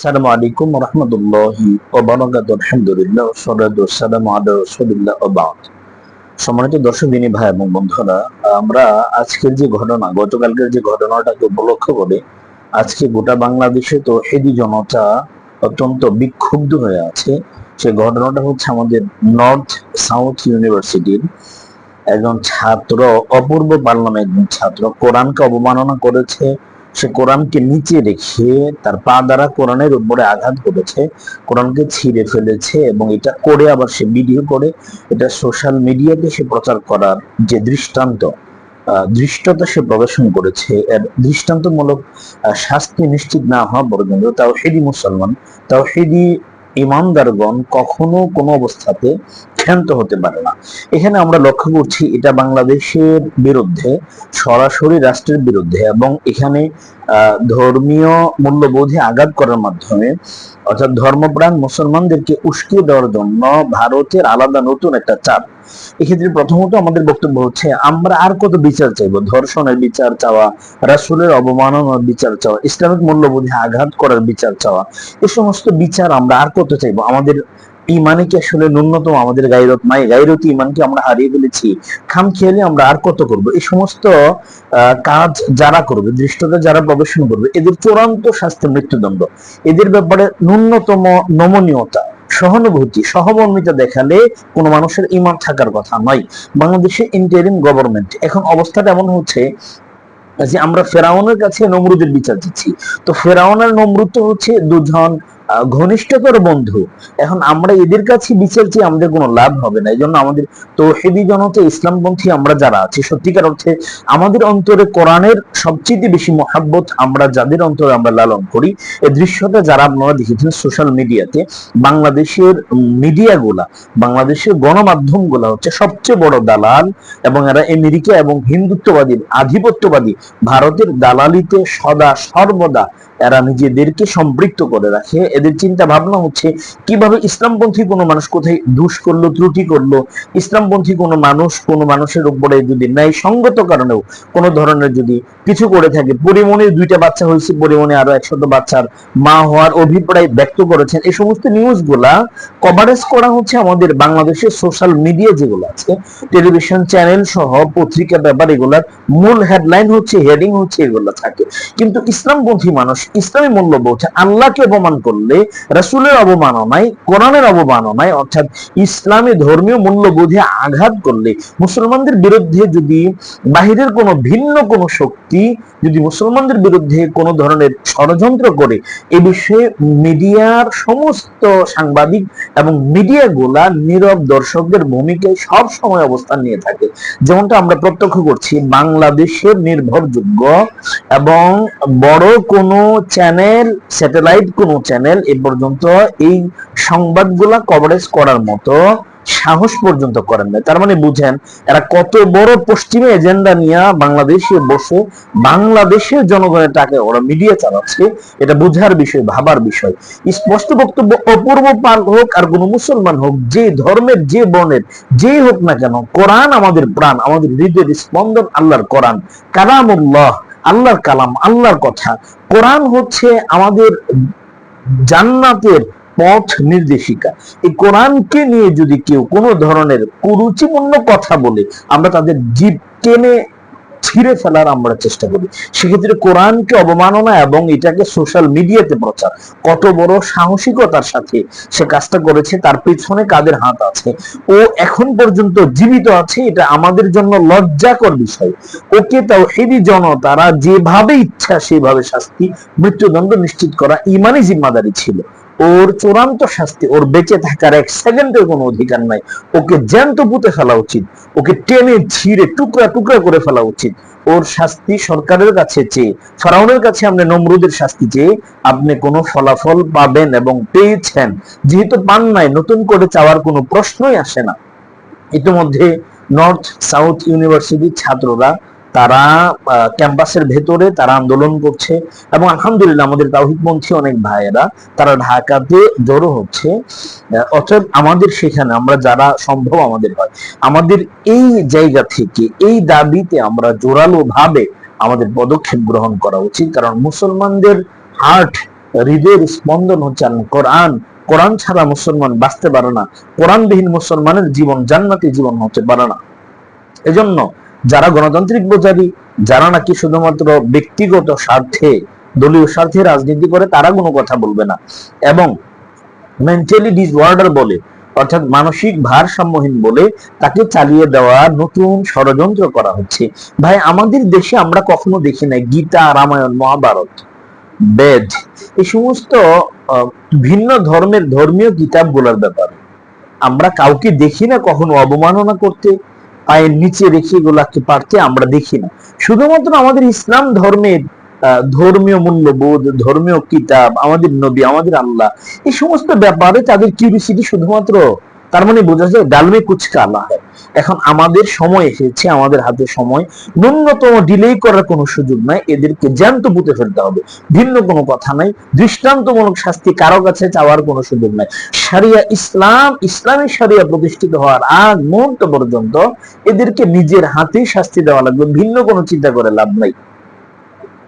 আসসালামু আলাইকুম রহমতুল্লাহি আলহামদুলিল্লাহ সালাতু ওয়াসসালামু আলা রাসূলিল্লাহ ওয়া বা'দ। সম্মানিত দর্শক, দিনী ভাই এবং বন্ধুরা, আমরা আজকের যে ঘটনা, গতকালকের যে ঘটনাটাকে উপলক্ষ করে আজকে গোটা বাংলাদেশে তো হেদি জনতা অত্যন্ত বিক্ষুব্ধ হয়ে আছে। সে ঘটনাটা হচ্ছে আমাদের নর্থ সাউথ ইউনিভার্সিটির একজন ছাত্র, অপূর্ব পারলাম একজন ছাত্র, কোরআনকে অবমাননা করেছে সে কোরআনকে নিচে রেখে তার পা দ্বারা কোরআনের উপরে আঘাত করেছে, কোরআনকে ছিঁড়ে ফেলেছে এবং এটা করে আবার সে ভিডিও করে। এটা সোশ্যাল মিডিয়াতে সে প্রচার করার যে দৃষ্টান্ত দৃষ্টতা সে প্রদর্শন করেছে। দৃষ্টান্তমূলক শাস্তি নিশ্চিত না হওয়া পর্যন্ত তাও হেদি মুসলমান তাও হেদি ইমানদারগণ কখনো কোনো অবস্থাতে ক্ষান্ত হতে পারে না। এখানে আমরা লক্ষ্য করছি, এটা বাংলাদেশের বিরুদ্ধে, সরাসরি রাষ্ট্রের বিরুদ্ধে এবং এখানে ধর্মীয় মূল্যবোধে আঘাত করার মাধ্যমে, অর্থাৎ ধর্মপ্রাণ মুসলমানদেরকে উস্কিয়ে দেওয়ার জন্য ভারতের আলাদা নতুন একটা চাপ এক্ষেত্রে প্রথমত আমাদের বক্তব্য হচ্ছে, আমরা আর কত বিচার চাইব? ধর্ষণের বিচার চাওয়া, রাসূলের অবমাননার বিচার চাওয়া, ইসলামিক মূল্যবোধে আঘাত করার বিচার চাওয়া, এ সমস্ত বিচার আমরা আর কত চাইব? আমাদের ইমানে কি আসলে ন্যূনতম? আমাদের গাইরত ইমানকে আমরা হারিয়ে ফেলেছি। খাম খেয়ালে আমরা আর কত করব? এই সমস্ত কাজ যারা করবে, দৃষ্টতা যারা প্রদর্শন করবে, এদের চূড়ান্ত শাস্তি মৃত্যুদণ্ড। এদের ব্যাপারে ন্যূনতম নমনীয়তা। সহানুভূতি, সহমর্মিতা দেখালে কোনো মানুষের ইমান থাকার কথা নয়। বাংলাদেশের ইন্টারিম গভর্নমেন্ট এখন অবস্থাটা এমন হচ্ছে যে আমরা ফেরাউনের কাছে নমরুদের বিচার দিচ্ছি। তো ফেরাউনের নমরুদ তো হচ্ছে দুজন ঘনিষ্ঠতর বন্ধু। এখন আমরা এদের কাছে বিচার চেয়ে আমাদের কোনো লাভ হবে না। এই জন্য আমাদের তৌহিদি জনতা, ইসলামপন্থী আমরা যারা আছি, সত্যিকার অর্থে আমাদের অন্তরে কোরআনের সবচেয়ে বেশি মহাব্বত আমরা, যাদের অন্তরে আমরা লালন করি এই দৃশ্যটা যারা আপনারা দেখেছেন সোশ্যাল মিডিয়াতে বাংলাদেশের মিডিয়াগুলা, বাংলাদেশের গণমাধ্যমগুলা হচ্ছে সবচেয়ে বড় দালাল এবং এরা আমেরিকা এবং হিন্দুত্ববাদী, আধিপত্যবাদী, ভারতের দালালিতে সদা সর্বদা এরা নিজেদেরকে সম্পৃক্ত করে রাখে। এদের চিন্তা ভাবনা হচ্ছে, কীভাবে ইসলামপন্থী কোনো মানুষ কোথায় দুষ করল, ত্রুটি করল? ইসলামপন্থী কোনো মানুষ, কোনো মানুষের উপরে যদি ন্যায় সঙ্গত কারণেও কোনো ধরনের যদি কিছু করে থাকে পরিমণির দুইটা বাচ্চা হয়েছে, পরিমণি আরও একশত বাচ্চার মা হওয়ার অভিপ্রায় ব্যক্ত করেছেন। এই সমস্ত নিউজগুলা কভারেজ করা হচ্ছে আমাদের বাংলাদেশের সোশ্যাল মিডিয়া যেগুলো আছে টেলিভিশন চ্যানেল সহ পত্রিকা ব্যাপার, এগুলার মূল হেডলাইন হচ্ছে হেডিং হচ্ছে এগুলো থাকে। কিন্তু ইসলামপন্থী মানুষ ইসলামী মূল্যবোধ আল্লাহকে অপমান করলে, রাসূলের অবমাননায়, কোরআনের অবমাননায়, অর্থাৎ ইসলামী ধর্মীয় মূল্যবোধে আঘাত করলে, মুসলমানদের বিরুদ্ধে যদি বাহিরের কোনো ভিন্ন কোনো শক্তি যদি মুসলমানদের বিরুদ্ধে কোনো ধরনের ষড়যন্ত্র করে, এ বিষয়ে মিডিয়ার সমস্ত সাংবাদিক এবং মিডিয়াগুলা নীরব দর্শকদের ভূমিকায় সব সময় অবস্থান নিয়ে থাকে। যেমনটা আমরা প্রত্যক্ষ করছি, বাংলাদেশের নির্ভরযোগ্য এবং বড় কোনো চ্যানেল, স্যাটেলাইট কোনো চ্যানেল এ পর্যন্ত এই সংবাদগুলা কভারেজ করার মতো সাহস পর্যন্ত করেন না তার মানে বুঝেন, এরা কত বড় পশ্চিমে এজেন্ডা নিয়ে বাংলাদেশে বসে, বাংলাদেশের জনগণের টাকা ওরা মিডিয়া চালাচ্ছে, এটা বুঝার বিষয়, ভাবার বিষয়। স্পষ্ট বক্তব্য অপূর্ব পাল হোক আর কোন মুসলমান হোক, যে ধর্মের, যে বর্ণের, যে হোক না কেন, কোরআন আমাদের প্রাণ, আমাদের হৃদয়ের স্পন্দন আল্লাহর কোরআন। কালামুল্লাহ। আল্লাহর কালাম, আল্লাহর কথা। কোরআন হচ্ছে আমাদের জান্নাতের পথ নির্দেশিকা। এই কোরআনকে নিয়ে যদি কেউ কোনো ধরনের কুরুচিপূর্ণ কথা বলে, আমরা তাদের জীব টেনে ছিঁড়ে ফেলার আমরা চেষ্টা করি। সেক্ষেত্রে কোরআনকে অবমাননা এবং এটাকে সোশ্যাল মিডিয়াতে প্রচার। কত বড় সাহসিকতার সাথে সে কাজটা করেছে, তার পেছনে কাদের হাত আছে? ও এখন পর্যন্ত জীবিত আছে, এটা আমাদের জন্য লজ্জাকর বিষয়। ওকে তাও হেদি জনতারা যেভাবে ইচ্ছা সেভাবে শাস্তি, মৃত্যুদণ্ড নিশ্চিত করা ইমানই জিম্মাদারি ছিল। ওর চূড়ান্ত শাস্তি, ওর বেঁচে থাকার এক সেকেন্ডের কোনো অধিকার নাই। ওকে জ্যান্ত পুঁতে ফেলা উচিত, ওকে টেনে ছিঁড়ে টুকরা টুকরা করে ফেলা উচিত। ওর শাস্তি সরকারের কাছে চেয়ে ফেরাউনের কাছে আপনি নমরুদের শাস্তি চেয়ে আপনি কোনো ফলাফল পাবেন এবং পেয়েছেন। যেহেতু পান নাই, নতুন করে চাওয়ার কোনো প্রশ্নই আসে না। ইতিমধ্যে নর্থ সাউথ ইউনিভার্সিটির ছাত্ররা তারা ক্যাম্পাসের ভেতরে তারা আন্দোলন করছে এবং আলহামদুলিল্লাহ আমাদের তাওহিদপন্থী অনেক ভাইয়েরা, তারা ঢাকাতে জড়ো হচ্ছে। অতএব আমাদের সেখানে আমরা যারা সম্ভব আমাদের হয়। আমাদের এই জায়গা থেকে, এই দাবিতে আমরা জোরালো ভাবে আমাদের পদক্ষেপ গ্রহণ করা উচিত। কারণ মুসলমানদের হার্ট হৃদয়ের স্পন্দন হচ্ছে কোরআন। কোরআন ছাড়া মুসলমান বাঁচতে পারে না। কোরআনবিহীন মুসলমানের জীবন জান্নাতি জীবন হতে পারে না। এজন্য যারা গণতান্ত্রিক বোঝারি যারা নাকি শুধুমাত্র ব্যক্তিগত স্বার্থে, দলীয় স্বার্থে রাজনীতি করে, তারা কোনো কথা বলবে না। এবং মেন্টালি ডিসঅর্ডার বলে, অর্থাৎ মানসিক ভারসাম্যহীন বলে, তাকে চালিয়ে দেওয়া নতুন ষড়যন্ত্র করা হচ্ছে। ভাই, আমাদের দেশে আমরা কখনো দেখি নাই গীতা, রামায়ণ, মহাভারত, বেদ, এই সমস্ত ভিন্ন ধর্মের ধর্মীয় কিতাবগুলোর ব্যাপারে। আমরা কাউকে দেখি না কখনো অবমাননা করতে পায়ের নিচে রেখে এগুলাকে পারতে আমরা দেখি না। শুধুমাত্র আমাদের ইসলাম ধর্মের ধর্মীয় মূল্যবোধ, ধর্মীয় কিতাব, আমাদের নবী, আমাদের আল্লাহ, এই সমস্ত ব্যাপারে তাদের কিউরিসিটি শুধুমাত্র, তার মানে বোঝা যায় ডালমে কুচকা আল্লাহ। এখন আমাদের সময় এসেছে, আমাদের হাতে সময়। ন্যূনতম ডিলে করার কোনো সুযোগ নাই, এদেরকে জ্যান্ত পুঁতে ফেলতে হবে। ভিন্ন কোনো কথা নাই, দৃষ্টান্তমূলক শাস্তি কারও কাছে চাওয়ার কোনো সুযোগ নাই। সারিয়া ইসলাম, ইসলামী সারিয়া প্রতিষ্ঠিত হওয়ার আগ মুহূর্ত পর্যন্ত এদেরকে নিজের হাতেই শাস্তি দেওয়া লাগবে, ভিন্ন কোনো চিন্তা করে লাভ নাই।